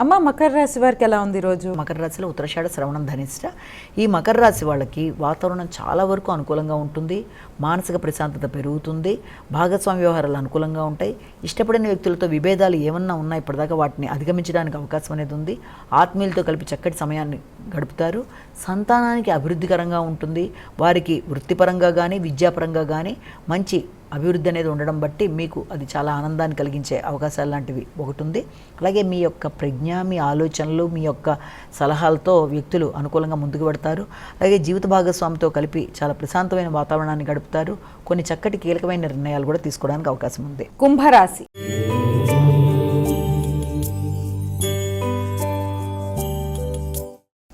అమ్మ మకర రాశి వారికి ఎలా ఉంది రోజు? మకర రాశిలో ఉత్తరాషాఢ శ్రవణం ధనిష్ట. ఈ మకర రాశి వాళ్ళకి వాతావరణం చాలా వరకు అనుకూలంగా ఉంటుంది. మానసిక ప్రశాంతత పెరుగుతుంది. భాగస్వామ్య వ్యవహారాలు అనుకూలంగా ఉంటాయి. ఇష్టపడిన వ్యక్తులతో విభేదాలు ఏమన్నా ఉన్నా ఇప్పటిదాకా వాటిని అధిగమించడానికి అవకాశం అనేది ఉంది. ఆత్మీయులతో కలిపి చక్కటి సమయాన్ని గడుపుతారు. సంతానానికి అభివృద్ధికరంగా ఉంటుంది. వారికి వృత్తిపరంగా కానీ విద్యాపరంగా కానీ మంచి అభివృద్ధి అనేది ఉండడం బట్టి మీకు అది చాలా ఆనందాన్ని కలిగించే అవకాశాలు లాంటివి ఒకటి ఉంది అలాగే మీ యొక్క ప్రజ్ఞ మీ ఆలోచనలు మీ యొక్క సలహాలతో వ్యక్తులు అనుకూలంగా ముందుకు పెడతారు అలాగే జీవిత భాగస్వామితో కలిపి చాలా ప్రశాంతమైన వాతావరణాన్ని గడుపుతారు. కొన్ని చక్కటి కీలకమైన నిర్ణయాలు కూడా తీసుకోవడానికి అవకాశం ఉంది. కుంభరాశి.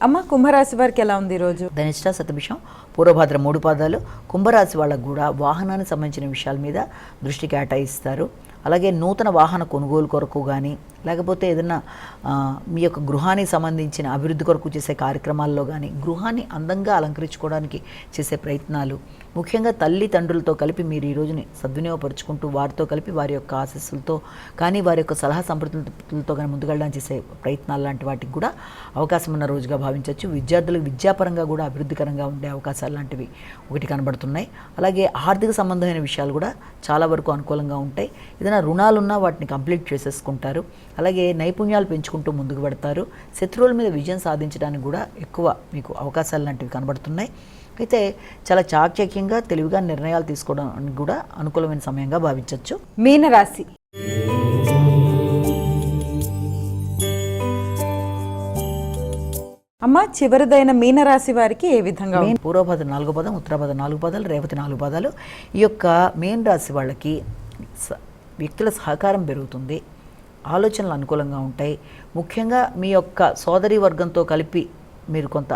అమ్మ కుంభరాశి వారికి ఎలా ఉంది ఈరోజు? ధనిష్ట సతభిషం పూర్వభాద్ర మూడు పాదాలు కుంభరాశి వాళ్ళకు కూడా వాహనానికి సంబంధించిన విషయాల మీద దృష్టి కేటాయిస్తారు. అలాగే నూతన వాహన కొనుగోలు కొరకు కానీ లేకపోతే ఏదైనా మీ యొక్క గృహానికి సంబంధించిన అభివృద్ధి కొరకు చేసే కార్యక్రమాల్లో కానీ గృహాన్ని అందంగా అలంకరించుకోవడానికి చేసే ప్రయత్నాలు ముఖ్యంగా తల్లి తండ్రులతో కలిపి మీరు ఈ రోజుని సద్వినియోగపరుచుకుంటూ వారితో కలిపి వారి యొక్క ఆశస్సులతో కానీ వారి యొక్క సలహా సంప్రదింపులతో కానీ ముందుకెళ్ళడానికి చేసే ప్రయత్నాలు లాంటి వాటికి కూడా అవకాశం ఉన్న రోజుగా భావించవచ్చు. విద్యార్థులకు విద్యాపరంగా కూడా అభివృద్ధికరంగా ఉండే అవకాశాలు లాంటివి ఒకటి కనబడుతున్నాయి. అలాగే ఆర్థిక సంబంధమైన విషయాలు కూడా చాలా వరకు అనుకూలంగా ఉంటాయి. ఏదైనా రుణాలున్నా వాటిని కంప్లీట్ చేసేసుకుంటారు. అలాగే నైపుణ్యాలు పెంచుకుంటూ ముందుకు పెడతారు శత్రువుల మీద విజయం సాధించడానికి కూడా ఎక్కువ మీకు అవకాశాలు లాంటివి కనబడుతున్నాయి. అయితే చాలా చాకచక్యంగా తెలివిగా నిర్ణయాలు తీసుకోవడానికి కూడా అనుకూలమైన సమయంగా భావించవచ్చు మీనరాశి. అమ్మ చివరిదైన మీనరాశి వారికి ఏ విధంగా పూర్వపద నాలుగు పదం ఉత్తరపద నాలుగు పదాలు రేవతి నాలుగు పదాలు. ఈ యొక్క మెయిన్ రాశి వాళ్ళకి వ్యక్తుల సహకారం పెరుగుతుంది. ఆలోచనలు అనుకూలంగా ఉంటాయి. ముఖ్యంగా మీ యొక్క సోదరి వర్గంతో కలిపి మీరు కొంత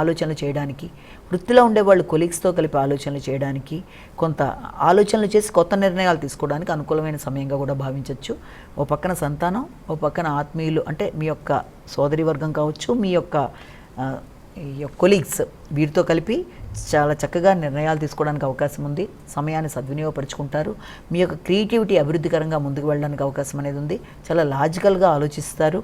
ఆలోచనలు చేయడానికి వృత్తిలో ఉండే వాళ్ళు కొలీగ్స్తో కలిపి ఆలోచనలు చేయడానికి కొంత ఆలోచనలు చేసి కొత్త నిర్ణయాలు తీసుకోవడానికి అనుకూలమైన సమయంగా కూడా భావించవచ్చు ఓ పక్కన సంతానం ఓ పక్కన ఆత్మీయులు అంటే మీ యొక్క సోదరి వర్గం కావచ్చు మీ యొక్క కొలీగ్స్ వీరితో కలిపి చాలా చక్కగా నిర్ణయాలు తీసుకోవడానికి అవకాశం ఉంది. సమయాన్ని సద్వినియోగపరుచుకుంటారు. మీ యొక్క క్రియేటివిటీ అభివృద్ధికరంగా ముందుకు వెళ్ళడానికి అవకాశం అనేది ఉంది. చాలా లాజికల్గా ఆలోచిస్తారు.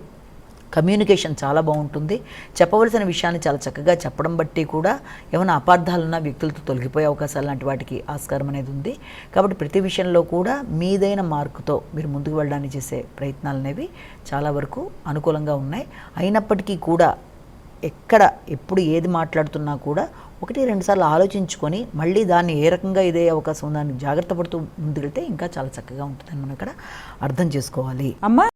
కమ్యూనికేషన్ చాలా బాగుంటుంది. చెప్పవలసిన విషయాన్ని చాలా చక్కగా చెప్పడం బట్టి కూడా ఏమైనా అపార్థాలున్న వ్యక్తులతో తొలగిపోయే అవకాశాలు లాంటి వాటికి ఆస్కారం అనేది ఉంది. కాబట్టి ప్రతి విషయంలో కూడా మీదైన మార్కుతో మీరు ముందుకు వెళ్ళడానికి చేసే ప్రయత్నాలు అనేవి చాలా వరకు అనుకూలంగా ఉన్నాయి. అయినప్పటికీ కూడా ఎక్కడ ఎప్పుడు ఏది మాట్లాడుతున్నా కూడా ఒకటి రెండుసార్లు ఆలోచించుకొని మళ్ళీ దాన్ని ఏ రకంగా ఇదే అవకాశం దాన్ని జాగ్రత్త పడుతూ ముందుకెళ్తే ఇంకా చాలా చక్కగా ఉంటుందని మనం ఇక్కడ అర్థం చేసుకోవాలి. అమ్మ